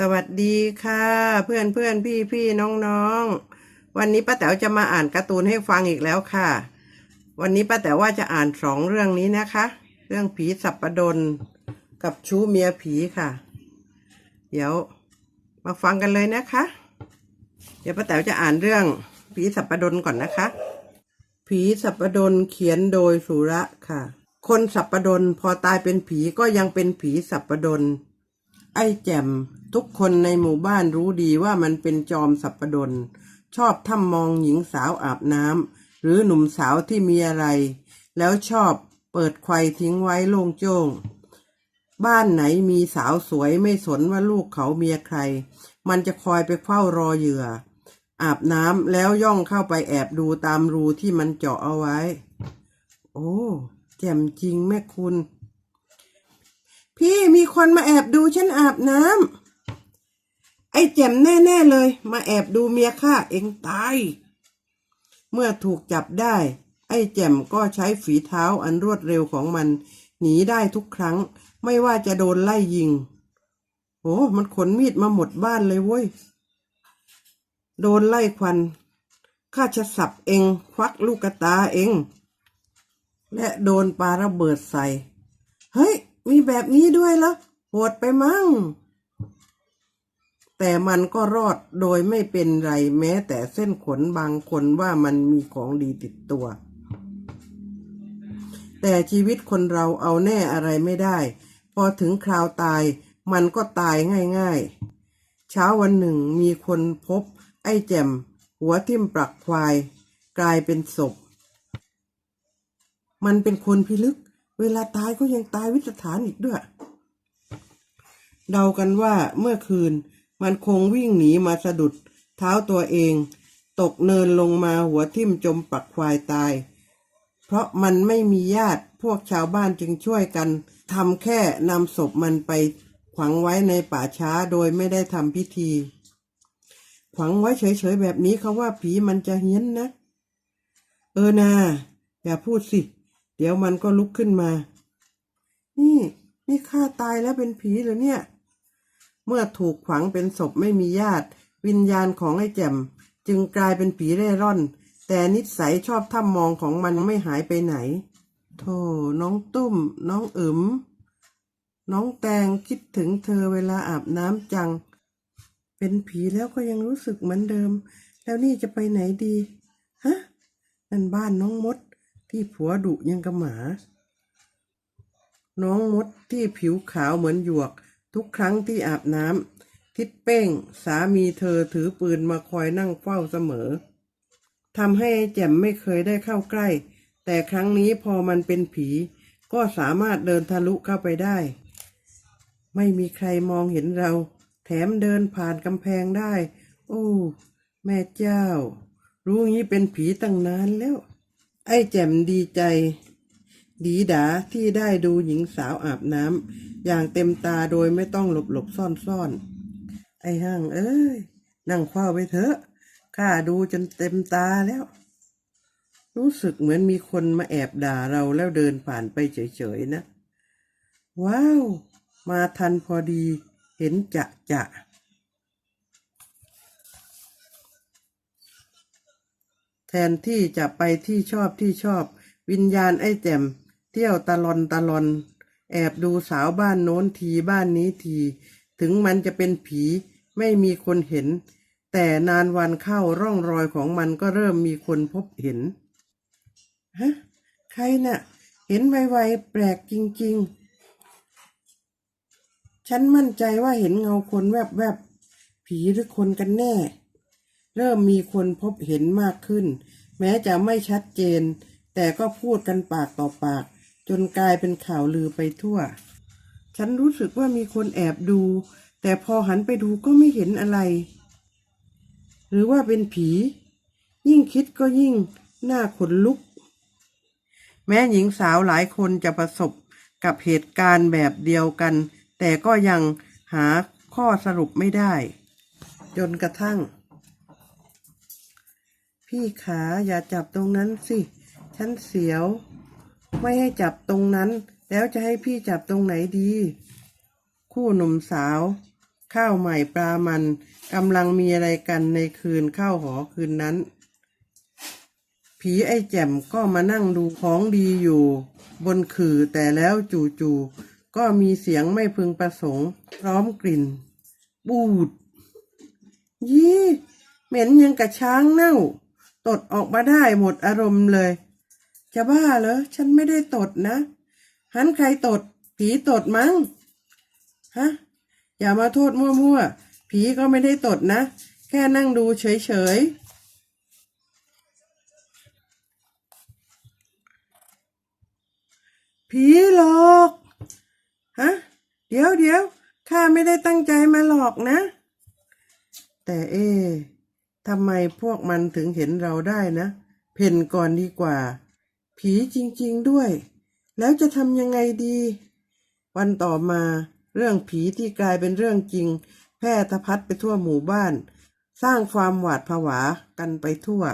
สวัสดีค่ะ เพื่อนเพื่อนพี่พี่น้องน้องวันนี้ป้าแต๋วจะมาอ่านการ์ตูนให้ฟังอีกแล้วค่ะ วันนี้ป้าแต๋วว่าจะอ่านสองเรื่องนี้นะคะ เรื่องผีสัปปดนกับชู้เมียผีค่ะ เดี๋ยวมาฟังกันเลยนะคะ เดี๋ยวป้าแต๋วจะอ่านเรื่องผีสัปปดนก่อนนะคะ ผีสัปปดนเขียนโดยสุระค่ะ คนสัปปดนพอตายเป็นผีก็ยังเป็นผีสัปปดน ไอ้แจ่มทุกคนในหมู่บ้านรู้ดีว่ามันเป็นจอมสับปปดน ชอบถ้ำมองหญิงสาวอาบน้ำหรือหนุ่มสาวที่มีอะไร แล้วชอบเปิดไขวทิ้งไว้โล่งโจ้ง บ้านไหนมีสาวสวยไม่สนว่าลูกเขาเมียใคร มันจะคอยไปเฝ้ารอเหยื่อ อาบน้ำแล้วย่องเข้าไปแอบดูตามรูที่มันเจาะเอาไว้ โอ้ แจ่มจริงแม่คุณ พี่มีคนมาแอบดูฉันอาบน้ำไอ้แจ่มแน่ๆเลย มาแอบดูเมียข้าเองตาย เมื่อถูกจับได้ ไอ้แจ่มก็ใช้ฝีเท้าอันรวดเร็วของมัน หนีได้ทุกครั้ง ไม่ว่าจะโดนไล่ยิง โอ้มันขนมีดมาหมดบ้านเลยเว้ย โดนไล่ควันข้าจะสับเองควักลูกตาเอง และโดนปาระเบิดใส่ เฮ้ย มีแบบนี้ด้วยเหรอโหดไปมั้ง แต่มันก็รอดโดยไม่เป็นไรแม้ แต่เส้นขนบางคนว่ามันมีของดีติดตัว แต่ชีวิตคนเราเอาแน่อะไรไม่ได้ พอถึงคราวตายมันก็ตายง่ายๆ เช้าวันหนึ่งมีคนพบ ไอ้แจ่มหัวทิ่มปลักควาย กลายเป็นศพ มันเป็นคนพิลึก เวลาตายก็ยังตายวิสถานอีกด้วย เดากันว่าเมื่อคืนมันคงวิ่งหนีมาสะดุดเท้าตัวเอง ตกเนินลงมาหัวทิ่มจมปักควายตาย เพราะมันไม่มีญาติพวกชาวบ้านจึงช่วยกันทำแค่นำศพมันไปขวังไว้ในป่าช้าโดยไม่ได้ทำพิธี ขวังไว้เฉยๆแบบนี้เขาว่าผีมันจะเฮี้ยนนะ เออนาอย่าพูดสิ เดี๋ยวมันก็ลุกขึ้นมา นี่นี่ข้าตายแล้วเป็นผีหรอเนี่ย เมื่อถูกขวังเป็นศพไม่มีญาติ วิญญาณของไอ้แจ่มจึงกลายเป็นผีเร่ร่อน แต่นิสัยชอบถ้ำมองของมันไม่หายไปไหน โธ่น้องตุ้ม น้องอึมน้องแตงคิดถึงเธอเวลาอาบน้ำจัง เป็นผีแล้วก็ยังรู้สึกเหมือนเดิม แล้วนี่จะไปไหนดี ฮะ นั่นบ้านน้องมด ที่ผัวดุยังกับหมา น้องมดที่ผิวขาวเหมือนหยวก ทุกครั้งที่อาบน้ำทิดเป้ง สามีเธอถือปืนมาคอยนั่งเฝ้าเสมอทำให้แจ่มไม่เคยได้เข้าใกล้ แต่ครั้งนี้พอมันเป็นผี ก็สามารถเดินทะลุเข้าไปได้ ไม่มีใครมองเห็นเรา แถมเดินผ่านกำแพงได้ โอ้ แม่เจ้า รู้งี้เป็นผีตั้งนานแล้ว ไอ้แจ่มดีใจ ดีดาที่ได้ดูหญิงสาวอาบน้ำอย่างเต็มตาโดยไม่ต้องหลบหลบซ่อนซ่อนไอ้ห้างเอ้ย นั่งเฝ้าไปเถอะข้าดูจนเต็มตาแล้ว รู้สึกเหมือนมีคนมาแอบด่าเราแล้วเดินผ่านไปเฉยๆนะ ว้าว มาทันพอดี เห็นจะจะ แท นที่จะไปที่ชอบที่ชอบ วิญญาณไอ้แจ่มเที่ยวตะลอนตะลอน แอบดูสาวบ้านโน้นทีบ้านนี้ที ถึงมันจะเป็นผีไม่มีคนเห็น แต่นานวันเข้าร่องรอยของมันก็เริ่มมีคนพบเห็นฮะใครน่ะ เห็นไวๆแปลกจริง ๆ ฉันมั่นใจว่าเห็นเงาคนแวบๆ ผีหรือคนกันแน่ เริ่มมีคนพบเห็นมากขึ้น แม้จะไม่ชัดเจน แต่ก็พูดกันปากต่อปาก จนกลายเป็นข่าวลือไปทั่ว ฉันรู้สึกว่ามีคนแอบดู แต่พอหันไปดูก็ไม่เห็นอะไร หรือว่าเป็นผี ยิ่งคิดก็ยิ่งหน้าขนลุก แม้หญิงสาวหลายคนจะประสบกับเหตุการณ์แบบเดียวกัน แต่ก็ยังหาข้อสรุปไม่ได้ จนกระทั่ง พี่ขาอย่าจับตรงนั้นสิ ฉันเสียว ไม่ให้จับตรงนั้น แล้วจะให้พี่จับตรงไหนดี คู่หนุ่มสาว ข้าวใหม่ปลามันกำลังมีอะไรกันในคืนข้าวหอคืนนั้น ผีไอ้แจ่มก็มานั่งดูของดีอยู่ บนขื่อแต่แล้วจู่ๆก็มีเสียงไม่พึงประสงค์ พร้อมกลิ่น บูดยี่เหม็นยังกะช้างเน่า ตดออกมาได้หมดอารมณ์เลย จะบ้าเหรอฉันไม่ได้ตดนะหันใครตด ผีตดมั้งฮะอย่ามาโทษมั่วๆผีก็ไม่ได้ตดนะ แค่นั่งดูเฉยๆผีหลอกฮะเดี๋ยวเดี๋ยวข้าไม่ได้ตั้งใจมาหลอกนะ แต่เอ๊ ทำไมพวกมันถึงเห็นเราได้นะ เพ่นก่อนดีกว่า ผีจริงๆด้วย แล้วจะทำยังไงดี วันต่อมาเรื่องผีที่กลายเป็นเรื่องจริง แพร่สะพัดไปทั่วหมู่บ้าน สร้างความหวาดผวากันไปทั่ว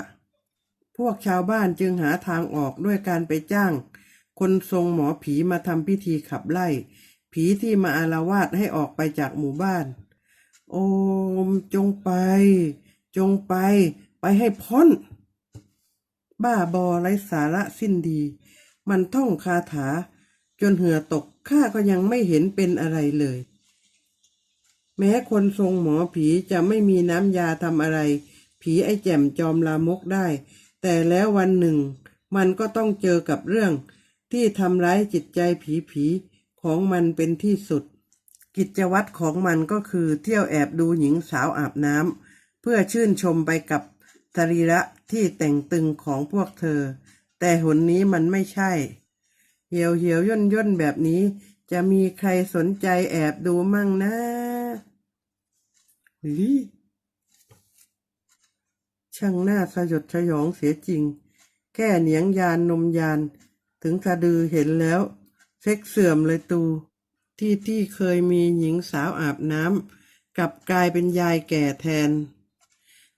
พวกชาวบ้านจึงหาทางออกด้วยการไปจ้าง คนทรงหมอผีมาทำพิธีขับไล่ ผีที่มาอาละวาดให้ออกไปจากหมู่บ้าน โอมจงไป จงไปไปให้พ้น บ้าบอไร้สาระสิ้นดี มันท่องคาถา จนเหือตกข้าก็ยังไม่เห็นเป็นอะไรเลย แม้คนทรงหมอผีจะไม่มีน้ำยาทำอะไร ผีไอ้แจ่มจอมลามกได้ แต่แล้ววันหนึ่ง มันก็ต้องเจอกับเรื่อง ที่ทำร้ายจิตใจผีผีของมันเป็นที่สุด กิจวัตรของมันก็คือเที่ยวแอบดูหญิงสาวอาบน้ำ เพื่อชื่นชมไปกับสรีระที่แต่งตึงของพวกเธอ แต่หนนี้มันไม่ใช่ เหี่ยวเหี่ยวย่นย่นแบบนี้ จะมีใครสนใจแอบดูมั่งนะหรือช่างหน้าสยดสยองเสียจริงแค่เหนียงยานนมยาน ถึงสะดือเห็นแล้ว เซ็กเสื่อมเลยตู ที่ที่เคยมีหญิงสาวอาบน้ำกลับกลายเป็นยายแก่แทน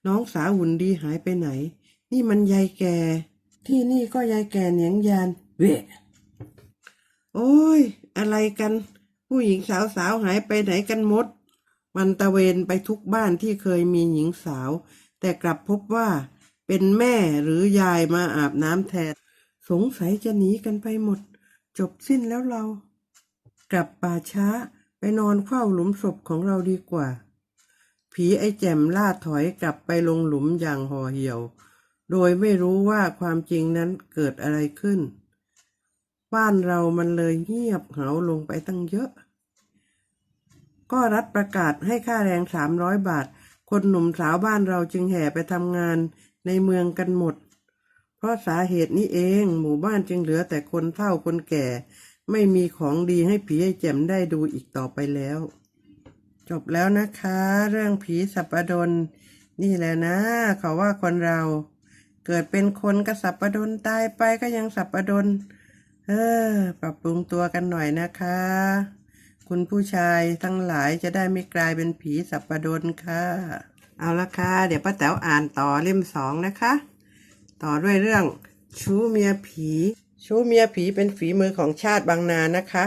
น้องสาวหุ่นดีหายไปไหน นี่มันยายแก่ ที่นี่ก็ยายแก่เหนียงยานเวะโอ้ย อะไรกัน ผู้หญิงสาวสาวๆหายไปไหนกันหมด มันตะเวนไปทุกบ้านที่เคยมีหญิงสาว แต่กลับพบว่า เป็นแม่หรือยายมาอาบน้ำแทน สงสัยจะหนีกันไปหมด จบสิ้นแล้วเรา กลับป่าช้าไปนอนเฝ้าหลุมศพของเราดีกว่า ผีไอ้แจ่มล่าถอยกลับไปลงหลุมอย่างห่อเหี่ยว โดยไม่รู้ว่าความจริงนั้นเกิดอะไรขึ้น บ้านเรามันเลยเงียบเหงาลงไปตั้งเยอะ ก็รัฐประกาศให้ค่าแรงสามร้อยบาท คนหนุ่มสาวบ้านเราจึงแห่ไปทำงานในเมืองกันหมด เพราะสาเหตุนี้เองหมู่บ้านจึงเหลือแต่คนเฒ่าคนแก่ ไม่มีของดีให้ผีไอ้แจ่มได้ดูอีกต่อไปแล้ว จบแล้วนะคะ เรื่องผีสัปดน นี่แหละนะเขาว่าคนเรา เกิดเป็นคนก็สัปดนตายไปก็ยังสัปดน เออ ปรับปรุงตัวกันหน่อยนะคะ คุณผู้ชายทั้งหลายจะได้ไม่กลายเป็นผีสัปดนค่ะ เอาละค่ะ เดี๋ยวป้าแต๋วอ่านต่อเล่มสองนะคะ ต่อด้วยเรื่องชู้เมียผี ชู้เมียผีเป็นฝีมือของชาติบางนานะคะ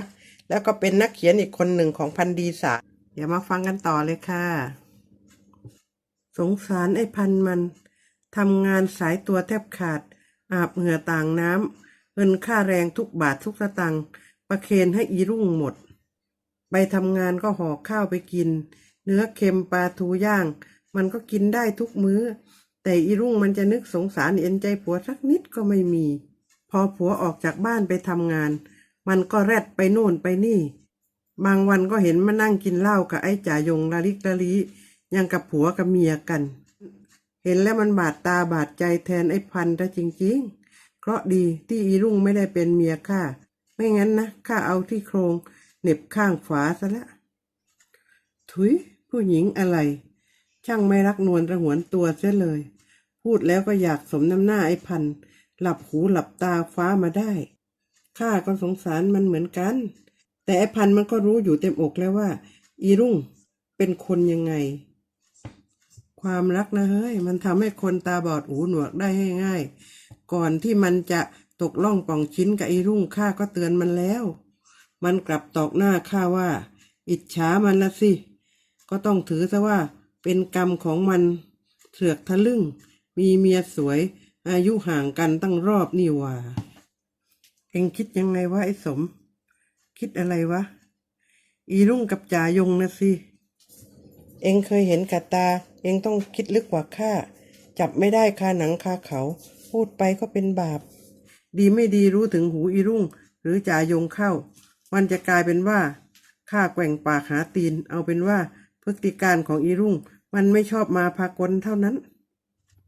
แล้วก็เป็นนักเขียนอีกคนหนึ่งของพันดีสา เดี๋ยวมาฟังกันต่อเลยค่ะ สงสารไอ้พันมันทำงานสายตัวแทบขาด อาบเหงื่อต่างน้ำเงินค่าแรงทุกบาททุกสตังค์ประเคนให้อีรุ่งหมด ไปทำงานก็ห่อข้าวไปกิน เนื้อเค็มปลาทูย่าง มันก็กินได้ทุกมื้อ แต่อีรุ่งมันจะนึกสงสารเอ็นใจผัวสักนิดก็ไม่มี พอผัวออกจากบ้านไปทำงาน มันก็แรดไปโน่นไปนี่ บางวันก็เห็นมานั่งกินเหล้ากับไอ้จ่ายงละลิกละลียังกับผัวกับเมียกัน เห็นแล้วมันบาดตาบาดใจแทนไอ้พันธะจริงๆ เพราะดีที่อีรุ่งไม่ได้เป็นเมียข้า ไม่งั้นนะข้าเอาที่โครงเหน็บข้างฝาซะละ ถุย ผู้หญิงอะไร ช่างไม่รักนวลระหวนตัวเสียเลย พูดแล้วก็อยากสมน้ำหน้าไอ้พันธ์หลับหูหลับตาฟ้ามาได้ ข้าก็สงสารมันเหมือนกัน แต่ไอพันธุ์มันก็รู้อยู่เต็มอกแล้วว่า อีรุ่งเป็นคนยังไง ความรักนะเฮ้ย มันทำให้คนตาบอดหูหนวกได้ง่ายๆก่อนที่มันจะตกล่องป่องชิ้นกับไอรุ่งข้าก็เตือนมันแล้ว มันกลับตอกหน้าข้าว่า อิจฉามันละสิ ก็ต้องถือซะว่าเป็นกรรมของมันเสือกทะลึ่ง มีเมียสวย อายุห่างกันตั้งรอบนี่ว่า เอ็งคิดยังไงวะไอ้สม คิดอะไรวะ อีรุ่งกับจ่ายงนะสิ เองเคยเห็นกับตา เองต้องคิดลึกกว่าข้า จับไม่ได้คาหนังคาเขา พูดไปก็เป็นบาป ดีไม่ดีรู้ถึงหูอีรุ่ง หรือจ่ายงเข้า มันจะกลายเป็นว่าข้าแกว่งปากหาตีน เอาเป็นว่าพฤติการของอีรุ่ง มันไม่ชอบมาพากลเท่านั้น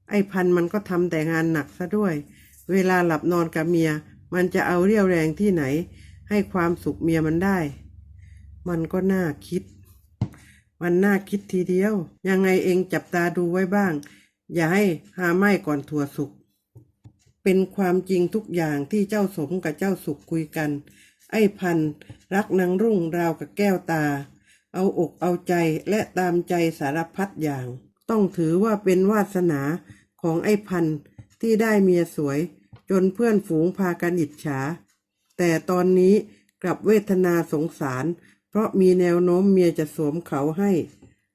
ไอ้พันมันก็ทำแต่งานหนักซะด้วย เวลาหลับนอนกับเมีย มันจะเอาเรี่ยวแรงที่ไหน ให้ความสุขเมียมันได้ มันก็น่าคิด มันน่าคิดทีเดียว ยังไงเองจับตาดูไว้บ้าง อย่าให้หาไหม้ก่อนถั่วสุก เป็นความจริงทุกอย่างที่เจ้าสมกับเจ้าสุขคุยกัน ไอ้พันรักนางรุ่งราวกับแก้วตา เอาอกเอาใจและตามใจสารพัดอย่าง ต้องถือว่าเป็นวาสนาของไอ้พันที่ได้เมียสวย จนเพื่อนฝูงพากันอิจฉา แต่ตอนนี้กลับเวทนาสงสาร เพราะมีแนวโน้มเมียจะสวมเขาให้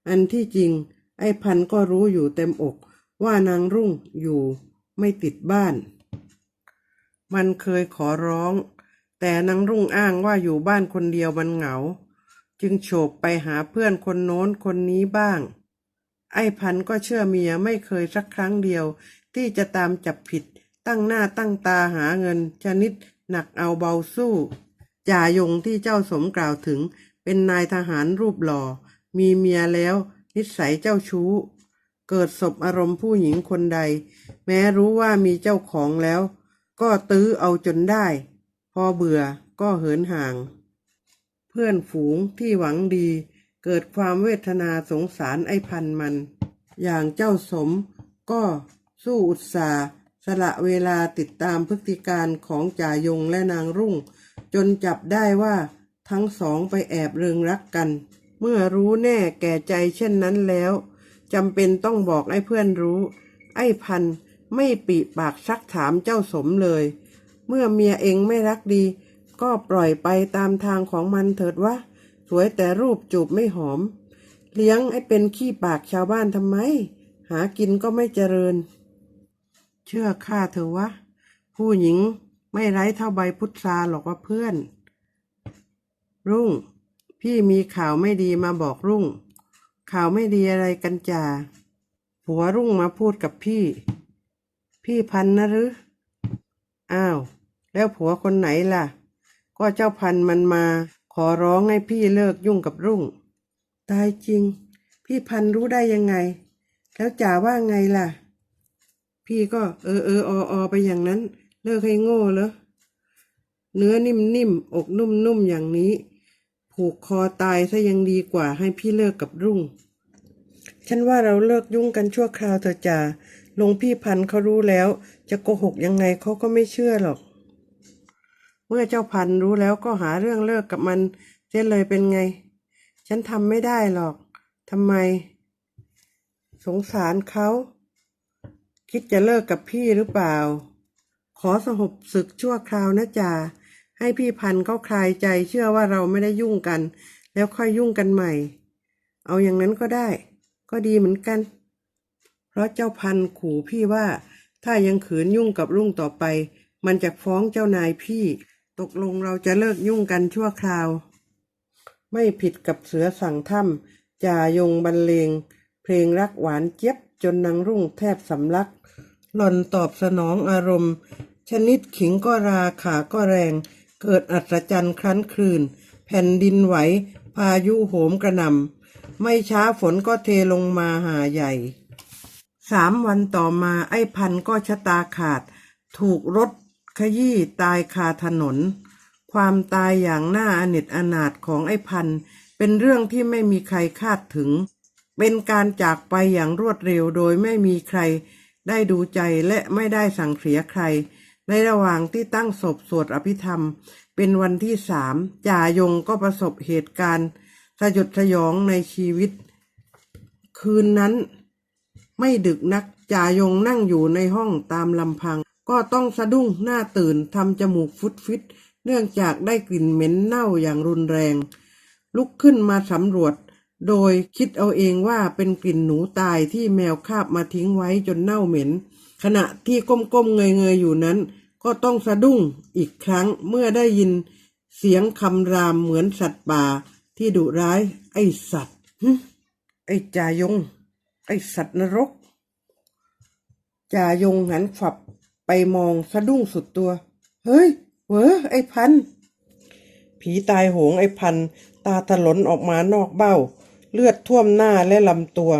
อันที่จริง ไอ้พันธ์ก็รู้อยู่เต็มอก ว่านางรุ่งอยู่ไม่ติดบ้าน มันเคยขอร้อง แต่นางรุ่งอ้างว่าอยู่บ้านคนเดียวมันเหงา จึงโฉบไปหาเพื่อนคนโน้นคนนี้บ้าง ไอ้พันธ์ก็เชื่อเมียไม่เคยสักครั้งเดียว ที่จะตามจับผิดตั้งหน้าตั้งตาหาเงินชนิด หนักเอาเบาสู้จ่ายงที่เจ้าสมกล่าวถึง เป็นนายทหารรูปหล่อ มีเมียแล้ว นิสัยเจ้าชู้ เกิดศพอารมณ์ผู้หญิงคนใด แม้รู้ว่ามีเจ้าของแล้ว ก็ตื้อเอาจนได้ พอเบื่อก็เหินห่าง เพื่อนฝูงที่หวังดี เกิดความเวทนาสงสารไอ้พันมัน อย่างเจ้าสมก็สู้อุตสาห์ สละเวลาติดตามพฤติการของจ่ายงและนางรุ่ง จนจับได้ว่าทั้งสองไปแอบเริงรักกัน เมื่อรู้แน่แก่ใจเช่นนั้นแล้วจำเป็นต้องบอกไอ้เพื่อนรู้ ไอ้พันไม่ปีปากซักถามเจ้าสมเลย เมื่อเมียเองไม่รักดี ก็ปล่อยไปตามทางของมันเถิดวะ สวยแต่รูปจูบไม่หอม เลี้ยงให้เป็นขี้ปากชาวบ้านทำไม หากินก็ไม่เจริญ เชื่อข้าเถอะวะ ผู้หญิงไม่ไร้เท่าใบพุทราหรอกว่าเพื่อน รุ่ง พี่มีข่าวไม่ดีมาบอกรุ่ง ข่าวไม่ดีอะไรกันจ่าผัวรุ่งมาพูดกับพี่ พี่พันนะหรืออ้าว แล้วผัวคนไหนล่ะ ก็เจ้าพันมันมา ขอร้องให้พี่เลิกยุ่งกับรุ่ง ตายจริง พี่พันรู้ได้ยังไง แล้วจ่าว่าไงล่ะ พี่ก็เออเอออออไปอย่างนั้น เลิกให้โง่เหรอเนื้อนิ่มๆอกนุ่มๆอย่างนี้ ผูกคอตายซะยังดีกว่าให้พี่เลิกกับรุ่ง ฉันว่าเราเลิกยุ่งกันชั่วคราวเถอะจ่าลงพี่พันเขารู้แล้ว จะโกหกยังไงเขาก็ไม่เชื่อหรอก เมื่อเจ้าพันรู้แล้วก็หาเรื่องเลิกกับมันเสียเลยเป็นไง ฉันทำไม่ได้หรอกทำไม สงสารเขา คิดจะเลิกกับพี่หรือเปล่า ขอสหบศึกชั่วคราวนะจ่าให้พี่พันเขาคลายใจเชื่อว่าเราไม่ได้ยุ่งกัน แล้วค่อยยุ่งกันใหม่ เอาอย่างนั้นก็ได้ ก็ดีเหมือนกัน เพราะเจ้าพันขู่พี่ว่า ถ้ายังขืนยุ่งกับรุ่งต่อไป มันจะฟ้องเจ้านายพี่ ตกลงเราจะเลิกยุ่งกันชั่วคราว ไม่ผิดกับเสือสั่งถ้ำจ่ายงบรรเลง เพลงรักหวานเจี๊ยบ จนนางรุ่งแทบสำลัก หล่อนตอบสนองอารมณ์ ชนิดขิงก็ราขาก็แรง เกิดอัศจรรย์ครั้นคลืน แผ่นดินไหว พายุโหมกระหน่ำไม่ช้าฝนก็เทลงมาหาใหญ่ สามวันต่อมาไอ้พันก็ชะตาขาด ถูกรถขยี้ตายคาถนน ความตายอย่างน่าอเนจอนาถของไอ้พัน เป็นเรื่องที่ไม่มีใครคาดถึง เป็นการจากไปอย่างรวดเร็วโดยไม่มีใครได้ดูใจและไม่ได้สั่งเสียใคร ในระหว่างที่ตั้งศพสวดอภิธรรม เป็นวันที่สามจ่ายงก็ประสบเหตุการณ์สยดสยองในชีวิต คืนนั้น ไม่ดึกนักจ่ายงนั่งอยู่ในห้องตามลำพัง ก็ต้องสะดุ้งหน้าตื่นทำจมูกฟุดฟิตเนื่องจากได้กลิ่นเหม็นเน่าอย่างรุนแรง ลุกขึ้นมาสำรวจ โดยคิดเอาเองว่าเป็นกลิ่นหนูตายที่แมวคาบมาทิ้งไว้จนเน่าเหม็น ขณะที่ก้มๆเงยๆอยู่นั้น ก็ต้องสะดุ้งอีกครั้งเมื่อได้ยินเสียงคำรามเหมือนสัตว์ป่า ที่ดุร้าย ไอสัตว์ไอจายง ไอสัตว์นรก จายงหันฝับไปมองสะดุ้งสุดตัว เฮ้ยเวอไอ้พัน ผีตายโหงไอ้พัน ตาถลนออกมานอกเบ้า เลือดท่วมหน้าและลำตัว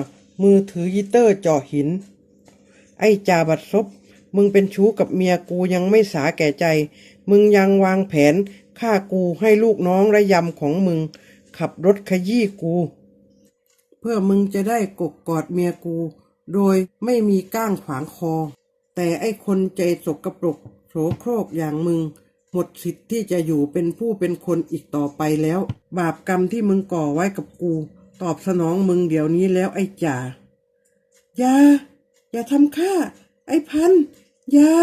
มือถือยีเตอร์เจาะหิน ไอ้จาบัดซบมึงเป็นชู้กับเมียกูยังไม่สาแก่ใจ มึงยังวางแผนฆ่ากูให้ลูกน้องระยำของมึง ขับรถขยี้กู เพื่อมึงจะได้กกกอดเมียกู โดยไม่มีก้างขวางคอ แต่ไอ้คนใจสกปรกโสโครกอย่างมึง หมดสิทธิ์ที่จะอยู่เป็นผู้เป็นคนอีกต่อไปแล้ว บาปกรรมที่มึงก่อไว้กับกู ตอบสนองมึงเดี๋ยวนี้แล้วไอ้จ่าอย่า อย่าทำข้า ไอ้พันอย่า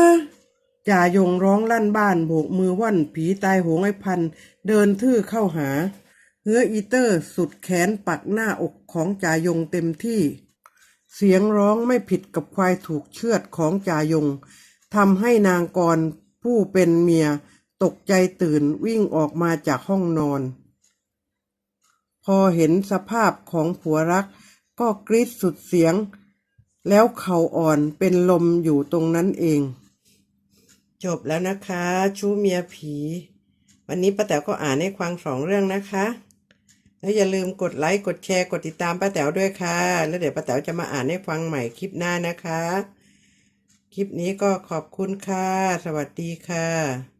จ่ายงร้องลั่นบ้านโบกมือว่อนผีตายโหงไอ้พัน เดินทื่อเข้าหา เฮืออีเตอร์สุดแขนปักหน้าอกของจ่ายงเต็มที่ เสียงร้องไม่ผิดกับควายถูกเชือดของจ่ายงทำให้นางกรผู้เป็นเมีย ตกใจตื่นวิ่งออกมาจากห้องนอน พอเห็นสภาพของผัวรัก ก็กรีดสุดเสียง แล้วเข่าอ่อนเป็นลมอยู่ตรงนั้นเอง จบแล้วนะคะ ชู้เมียผี วันนี้ป้าแต๋วก็อ่านให้ฟังสองเรื่องนะคะ แล้วอย่าลืมกดไลค์กดแชร์กดติดตามป้าแต๋วด้วยค่ะ แล้วเดี๋ยวป้าแต๋วจะมาอ่านให้ฟังใหม่คลิปหน้านะคะ คลิปนี้ก็ขอบคุณค่ะ สวัสดีค่ะ